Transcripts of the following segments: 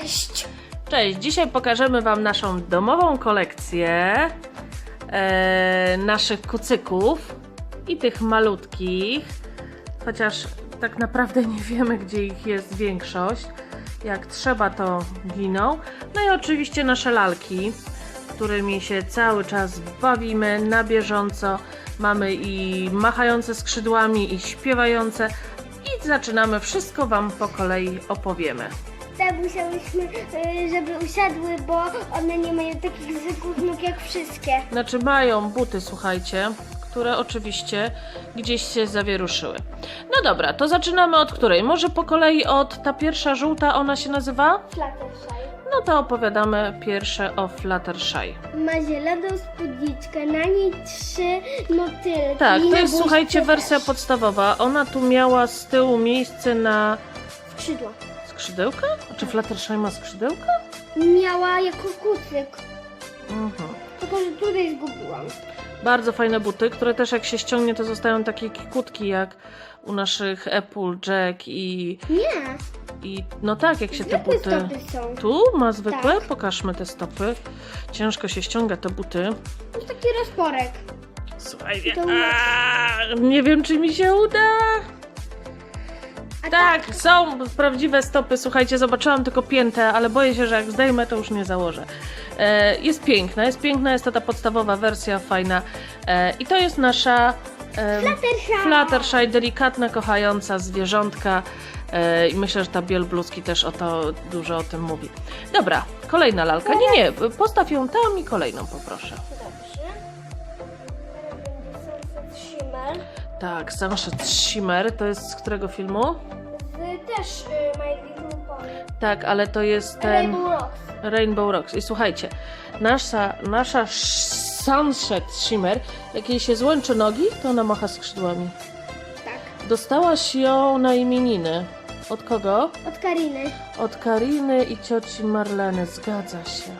Cześć. Cześć, dzisiaj pokażemy Wam naszą domową kolekcję e, naszych kucyków i tych malutkich, chociaż tak naprawdę nie wiemy, gdzie ich jest większość. Jak trzeba, to giną. No i oczywiście nasze lalki, którymi się cały czas bawimy na bieżąco. Mamy i machające skrzydłami, i śpiewające. I zaczynamy, wszystko Wam po kolei opowiemy. Musiałyśmy, y, żeby usiadły, bo one nie mają takich zwykłych nóg jak wszystkie. Znaczy mają buty, słuchajcie, które oczywiście gdzieś się zawieruszyły. No dobra, to zaczynamy od której? Może po kolei od ta pierwsza żółta, ona się nazywa? Fluttershy. No to opowiadamy pierwsze o Fluttershy. Ma zieloną spódniczkę, na niej trzy motylki. Tak, to jest słuchajcie wersja podstawowa. Ona tu miała z tyłu miejsce na Skrzydła. Skrzydełka? Czy Fluttershy ma skrzydełka? Miała jako kucyk, Mhm. tylko że tutaj zgubiłam. Bardzo fajne buty, które też jak się ściągnie, to zostają takie kikutki jak u naszych Apple, Jack i, Nie, i no tak, jak się te zwykłe buty... stopy są. Tu ma zwykłe? Tak. Pokażmy te stopy. Ciężko się ściąga te buty. To jest taki rozporek. To aaa, nie wiem czy mi się uda. A Tak, są prawdziwe stopy. Słuchajcie, zobaczyłam tylko piętę, ale boję się, że jak zdejmę, to już nie założę. E, jest piękna, jest piękna, jest to ta podstawowa wersja, fajna. E, I to jest nasza e, Fluttershy. Fluttershy, delikatna, kochająca zwierzątka. E, I myślę, że ta biel bluzki też o to dużo o tym mówi. Dobra, kolejna lalka. Nie, nie, postaw ją tam i kolejną poproszę. Tak, Sunset Shimmer, to jest z którego filmu? Z też y, My Little Pony. Tak, ale to jest ten Rainbow Rocks. Rainbow Rocks. I słuchajcie, nasza, nasza sz- Sunset Shimmer, jak jej się złączy nogi, to ona macha skrzydłami. Tak. Dostałaś ją na imieniny. Od kogo? Od Kariny. Od Kariny i cioci Marleny, zgadza się.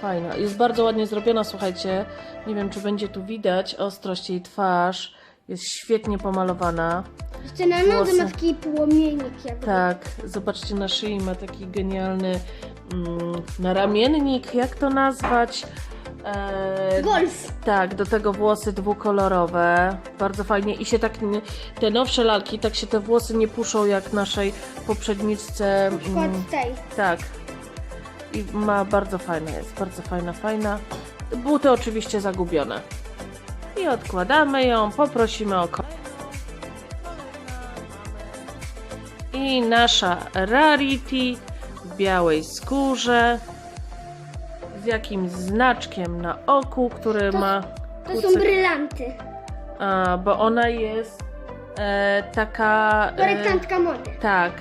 Fajna. Jest bardzo ładnie zrobiona, słuchajcie. Nie wiem, czy będzie tu widać ostrość jej twarz. Jest świetnie pomalowana. Jeszcze na nodze Włosy. ma taki płomiennik jakby. Tak, zobaczcie na szyi ma taki genialny mm, naramiennik, jak to nazwać? E, Golf. tak, do tego włosy dwukolorowe. Bardzo fajnie. I się tak, nie- te nowsze lalki, tak się te włosy nie puszą jak naszej poprzedniczce. Na przykład mm, tej. tak. I ma bardzo fajna, jest bardzo fajna, fajna. Buty oczywiście zagubione. I odkładamy ją, poprosimy o. I nasza Rarity w białej skórze z jakimś znaczkiem na oku, który To- ma. To są brylanty. A, bo ona jest e, taka. E, Projektantka mody. tak.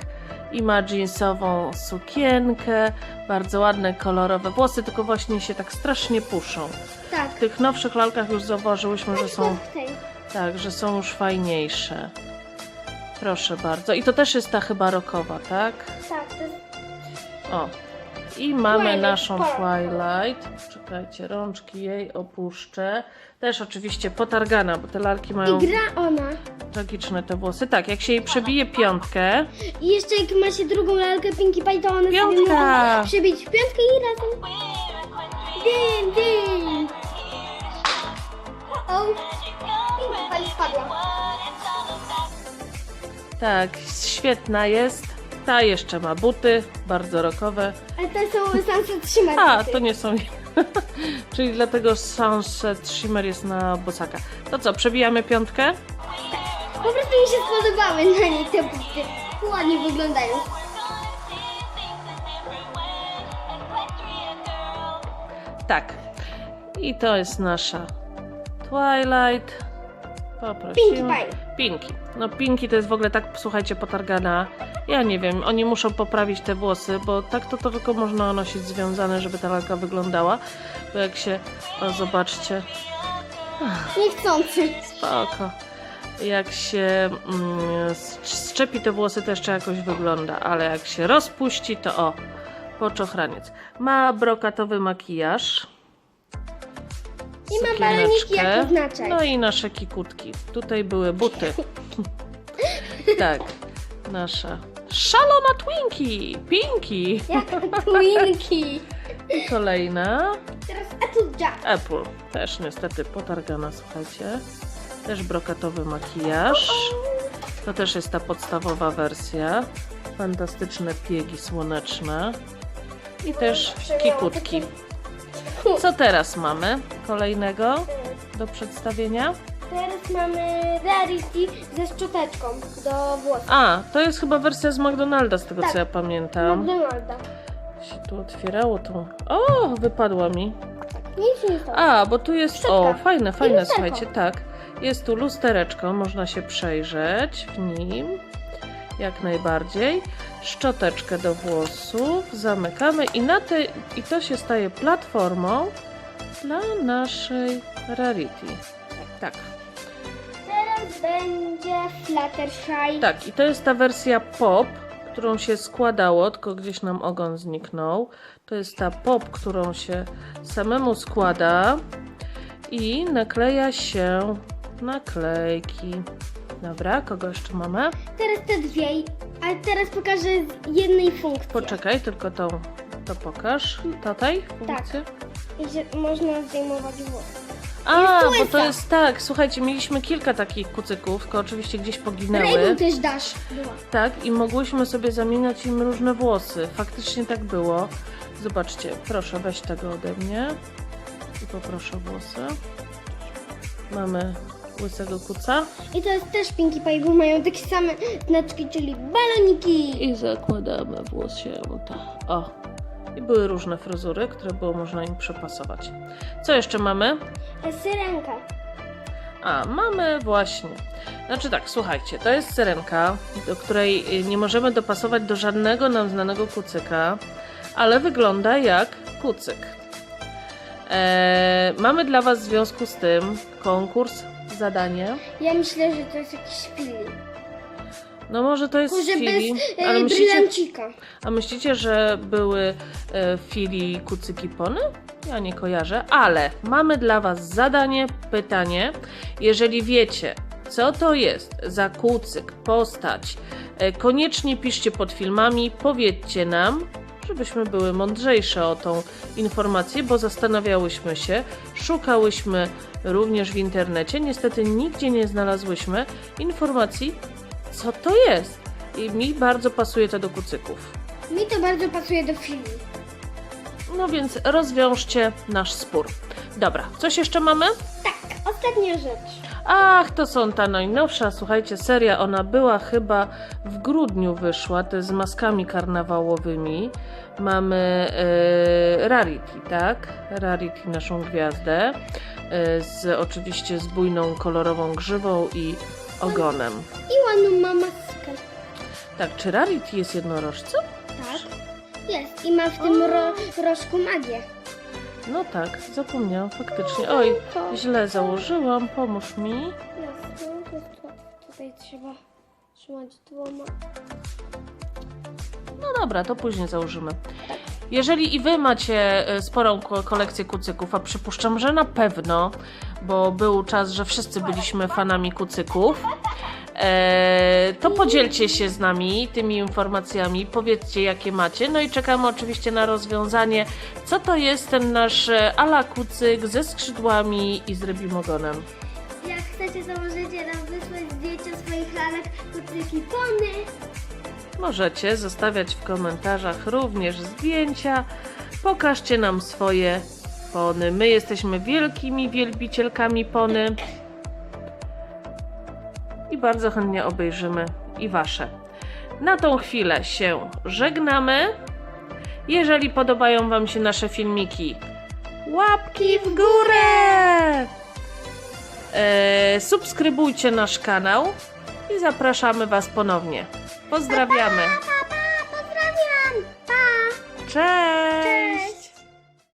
I ma jeansową sukienkę, bardzo ładne, kolorowe włosy, tylko właśnie się tak strasznie puszą. Tak. W tych nowszych lalkach już zauważyłyśmy, że są, W tej. tak, że są już fajniejsze. Proszę bardzo. I to też jest ta chyba rokowa, tak? Tak, to jest O. I mamy naszą. Twilight. Czekajcie, rączki jej opuszczę. Też oczywiście potargana, bo te lalki mają I gra ona. tragiczne te włosy. Tak, jak się jej przebije piątkę, I jeszcze jak ma się drugą lalkę Pinkie Pie, to one sobie Piątka! mogą przybić w piątkę i razem. Dym, dym. O, Pinkie Pie spadła. Tak, świetna jest. Ta jeszcze ma buty, bardzo rokowe. Ale to są Sunset Shimmer. A, buty. to nie są. Czyli dlatego Sunset Shimmer jest na bosaka. To co, przebijamy piątkę? Po prostu mi się spodobały na niej te buty. Ładnie wyglądają. Tak. I to jest nasza Twilight. Poprosimy. Pinkie Pie. Pinki. No Pinki to jest w ogóle tak, słuchajcie, potargana. Ja nie wiem, oni muszą poprawić te włosy, bo tak to, to tylko można nosić związane, żeby ta lalka wyglądała. Bo jak się, o zobaczcie, Niechcący. Spoko. Jak się mm, te włosy, to jeszcze jakoś wygląda, ale jak się rozpuści, to o, poczochraniec. Ma brokatowy makijaż. I ma baloniki sukieneczkę, jako znaczek. No i nasze kikutki. Tutaj były buty. tak, nasza szalona Twinkie, Pinki. Jak Twinki. I kolejna Teraz Applejack. Apple. Też niestety potargana, słuchajcie. Też brokatowy makijaż. To też jest ta podstawowa wersja. Fantastyczne piegi słoneczne. I też kikutki. Co teraz mamy kolejnego do przedstawienia? Teraz mamy Rarity ze szczoteczką do włosów. A, to jest chyba wersja z McDonalda, z tego Tak. co ja pamiętam. McDonalda. Się tu otwierało to. O, wypadła mi. Nic nie. A, bo tu jest. Szczotka. O, fajne, fajne, lusterko. słuchajcie, tak. Jest tu lustereczko, można się przejrzeć w nim. Jak najbardziej. Szczoteczkę do włosów. Zamykamy i na te, i to się staje platformą dla naszej Rarity. Tak. Teraz będzie Fluttershy. Tak, i to jest ta wersja pop, którą się składało, tylko gdzieś nam ogon zniknął. To jest ta pop, którą się samemu składa i nakleja się naklejki. Dobra, kogo jeszcze mamy? Teraz te dwie, ale teraz pokażę z jednej funkcji. Poczekaj, tylko to, to pokaż. Tutaj? funkcję? I można zdejmować włosy. A, bo to jest tak, słuchajcie, mieliśmy kilka takich kucyków, tylko oczywiście gdzieś poginęły. Rainbow też dasz. Była. Tak, i mogłyśmy sobie zamieniać im różne włosy. Faktycznie tak było. Zobaczcie, proszę, weź tego ode mnie. I poproszę włosy. Mamy łysego kuca. I to jest też Pinkie Pie, bo mają takie same znaczki, czyli baloniki. I zakładamy włosięta. O! I były różne fryzury, które było można im przepasować. Co jeszcze mamy? Syrenka. A, mamy właśnie. Znaczy tak, słuchajcie, to jest syrenka, do której y, nie możemy dopasować do żadnego nam znanego kucyka, ale wygląda jak kucyk. Eee, mamy dla Was w związku z tym konkurs, zadanie. Ja myślę, że to jest jakiś film. No może to jest Może Fili, bez e, ale myślicie, brylancika. a myślicie, że były e, Fili kucyki pony? Ja nie kojarzę, ale mamy dla Was zadanie, pytanie. Jeżeli wiecie, co to jest za kucyk, postać, e, koniecznie piszcie pod filmami, powiedzcie nam, żebyśmy były mądrzejsze o tą informację, bo zastanawiałyśmy się, szukałyśmy również w internecie. Niestety nigdzie nie znalazłyśmy informacji, co to jest. I mi bardzo pasuje to do kucyków. Mi to bardzo pasuje do filmu. No więc rozwiążcie nasz spór. Dobra, coś jeszcze mamy? Tak, ostatnia rzecz. Ach, to są ta najnowsza, słuchajcie, seria. Ona była chyba w grudniu wyszła, to jest z maskami karnawałowymi. Mamy e, Rarity, tak? Rarity, naszą gwiazdę. E, z, oczywiście z bujną, kolorową grzywą i ogonem. I ładną ma maskę. Tak, czy Rarity jest jednorożcem? Tak. Jest. I ma w tym ro, rożku magię. No tak, zapomniałam faktycznie. Oj, źle założyłam, pomóż mi. Jasne, tu- tutaj trzeba trzymać dwoma. No dobra, to później założymy. Jeżeli i wy macie e, sporą ko- kolekcję kucyków, a przypuszczam, że na pewno, bo był czas, że wszyscy byliśmy fanami kucyków, e, to podzielcie się z nami tymi informacjami, powiedzcie jakie macie, no i czekamy oczywiście na rozwiązanie, co to jest ten nasz e, ala kucyk ze skrzydłami i z rybim ogonem. Jak chcecie, to możecie nam wysłać zdjęcia swoich lalek, kucyki pony. Możecie zostawiać w komentarzach również zdjęcia. Pokażcie nam swoje pony. My jesteśmy wielkimi wielbicielkami pony i bardzo chętnie obejrzymy i wasze. Na tą chwilę się żegnamy. Jeżeli podobają Wam się nasze filmiki, łapki w górę! E, subskrybujcie nasz kanał i zapraszamy Was ponownie. Pozdrawiamy. Pa, pa, pozdrawiam! Pa! Cześć!